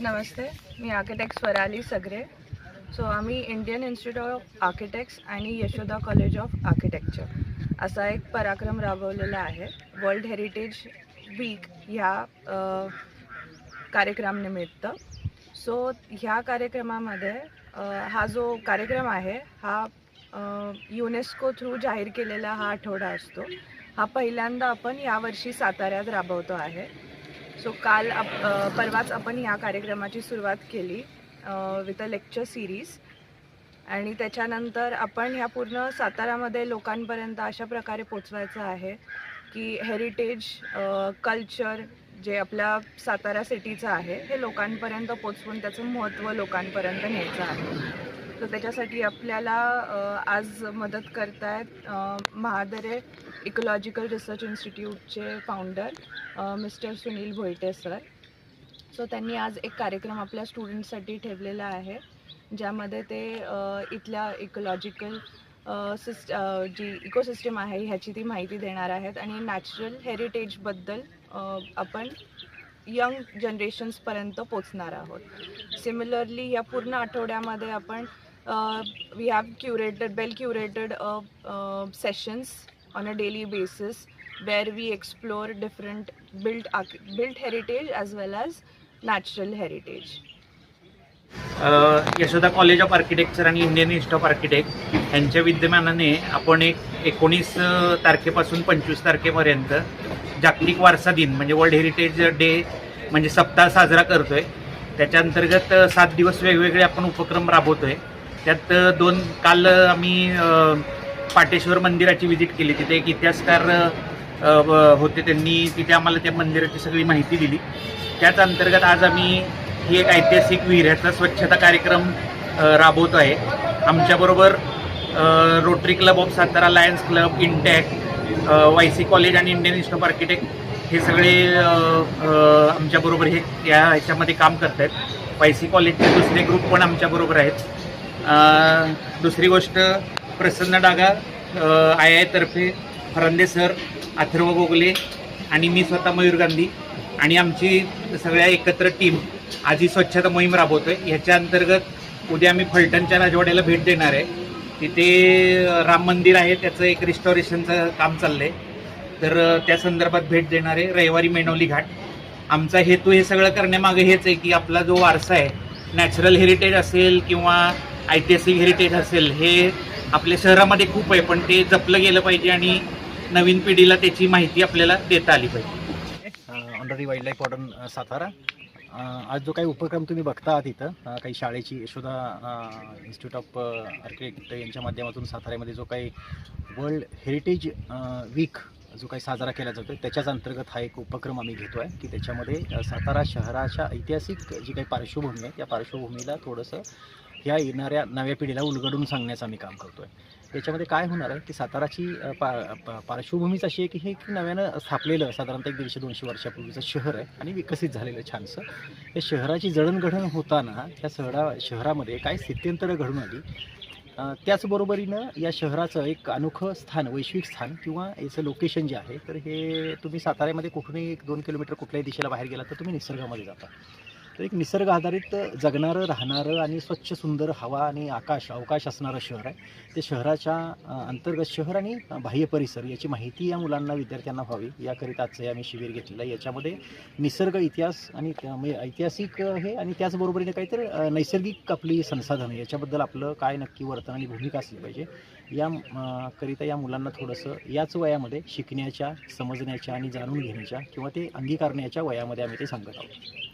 नमस्ते मी architect Swarali सगरे. So आम्ही Indian institute of architects आणि यशोदा कॉलेज ऑफ आर्किटेक्चर असा एक पराक्रम राबवलेला आहे. वर्ल्ड हेरिटेज वीक ह्या कार्यक्रमानिमित्त. सो ह्या कार्यक्रमामध्ये हा जो कार्यक्रम आहे हा युनेस्को थ्रू जाहीर केलेला हा आठवडा असतो. हा पहिल्यांदा आपण यावर्षी साताऱ्यात राबवतो आहे. सो काल आप परवाच आपण या कार्यक्रमाची सुरुवात केली विथ अ लेक्चर सिरीज आणि त्याच्यानंतर आपण ह्या पूर्ण सातारामध्ये लोकांपर्यंत अशा प्रकारे पोचवायचं आहे की हेरिटेज कल्चर जे आपल्या सातारा सिटीचं आहे हे लोकांपर्यंत पोचवून त्याचं महत्त्व लोकांपर्यंत न्यायचं आहे. तर त्याच्यासाठी आपल्याला आज मदत करतायत आहेत Mahadare ecological research इन्स्टिट्यूटचे founder mister Sunil Bhoite sir. So त्यांनी आज एक कार्यक्रम आपल्या स्टुडंटसाठी ठेवलेला आहे ज्यामध्ये ते इथल्या इकोलॉजिकल सिस्ट जी इकोसिस्टम आहे ह्याची ती माहिती देणार आहेत आणि नॅचरल हेरिटेजबद्दल आपण यंग जनरेशन्सपर्यंत पोचणार आहोत. सिमिलरली या पूर्ण आठवड्यामध्ये आपण we have curated well curated sessions on a daily basis where we explore different built built heritage as well as natural heritage. Yashoda college of architecture आणि इंडियन इन्स्टिट्यूट ऑफ आर्किटेक्ट यांच्या विद्यमानाने आपण एक एकोणीस तारखेपासून पंचवीस तारखेपर्यंत जागतिक वारसा दिन म्हणजे वर्ल्ड हेरिटेज डे म्हणजे सप्ताह साजरा करतोय. त्याच्या अंतर्गत सात दिवस वेगवेगळे आपण उपक्रम राबवतोय. त्यात दोन काल आम्ही पाटेश्वर मंदिराची व्हिजिट केली. तिथे एक इतिहासकार व- होते. त्यांनी तिथे आम्हाला त्या मंदिराची सगळी माहिती दिली. त्याच अंतर्गत आज आम्ही ही एक ऐतिहासिक विहीर ह्याचा स्वच्छता कार्यक्रम राबवतो आहे आमच्याबरोबर rotary club of Satara lions club INTACH Y C college आणि इंडियन इन्स्टिट्यूट ऑफ आर्किटेक्ट हे सगळे आमच्याबरोबर हे या ह्याच्यामध्ये काम करत आहेत वाय सी कॉलेजचे दुसरे ग्रुप पण आमच्याबरोबर आहेत. दुसरी गोष्ट प्रसन्न डागा आय आय तर्फे फरांदे सर अथर्व गोगले आणि मी स्वतः मयूर गांधी आणि आमची सगळ्या एकत्र टीम आज ही स्वच्छता मोहीम राबवतोय. ह्याच्या अंतर्गत उद्या आम्ही फलटणच्या राजवाड्याला भेट देणार आहे. तिथे राम मंदिर आहे त्याचं एक रिस्टॉरेशनचं काम चाललं आहे तर त्या संदर्भात भेट देणार आहे रविवारी मेणवली घाट. आमचा हेतू हे सगळं करण्यामागे हेच आहे की आपला जो वारसा आहे नॅचरल हेरिटेज असेल किंवा ऐतिहासिक हेरिटेज असेल हे आपल्या शहरामध्ये खूप आहे पण ते जपलं गेलं पाहिजे आणि नवीन पिढीला त्याची माहिती आपल्याला देता आली पाहिजे. Honorary wild life warden Satara आज जो काही उपक्रम तुम्ही बघता आहात इथं uh, काही शाळेची यशोदा इन्स्टिट्यूट ऑफ आर्किटेक्ट यांच्या माध्यमातून साताऱ्यामध्ये जो काही वर्ल्ड हेरिटेज वीक जो काही साजरा केला जातो त्याच्याच अंतर्गत हा एक उपक्रम आम्ही घेतो आहे की त्याच्यामध्ये uh, सातारा शहराच्या ऐतिहासिक जी काही पार्श्वभूमी आहे त्या पार्श्वभूमीला थोडंसं ह्या येणाऱ्या नव्या पिढीला उलगडून सांगण्याचं आम्ही काम करतो आहे त्याच्यामध्ये काय होणार आहे की साताराची पा पार्श्वभूमीच अशी आहे की हे एक नव्यानं स्थापलेलं साधारणतः एक दीडशे दोनशे वर्षापूर्वीचं शहर आहे आणि विकसित झालेलं छानसं. या शहराची जडणघडण होताना त्या शहरा शहरामध्ये काय स्थित्यंतरं घडून आली. त्याचबरोबरीनं या शहराचं एक अनोखं स्थान वैश्विक स्थान किंवा याचं लोकेशन जे आहे तर हे तुम्ही साताऱ्यामध्ये कुठूनही एक दोन किलोमीटर कुठल्याही दिशेला बाहेर गेला तर तुम्ही निसर्गामध्ये जाता. तर एक निसर्ग आधारित जगणारं राहणारं आणि स्वच्छ सुंदर हवा आणि आकाश अवकाश असणारं शहर आहे. ते शहराच्या अंतर्गत शहर आणि बाह्य परिसर याची माहिती या मुलांना विद्यार्थ्यांना व्हावी. याकरिता आजचं हे आम्ही शिबिर घेतलेलं आहे. याच्यामध्ये निसर्ग इतिहास आणि म्हणजे ऐतिहासिक हे आणि त्याचबरोबरीने काहीतरी नैसर्गिक आपली संसाधनं याच्याबद्दल आपलं काय नक्की वर्तन आणि भूमिका असली पाहिजे या करिता या मुलांना थोडंसं याच वयामध्ये शिकण्याच्या समजण्याच्या आणि जाणून घेण्याच्या किंवा ते अंगीकारण्याच्या वयामध्ये आम्ही ते सांगत आहोत.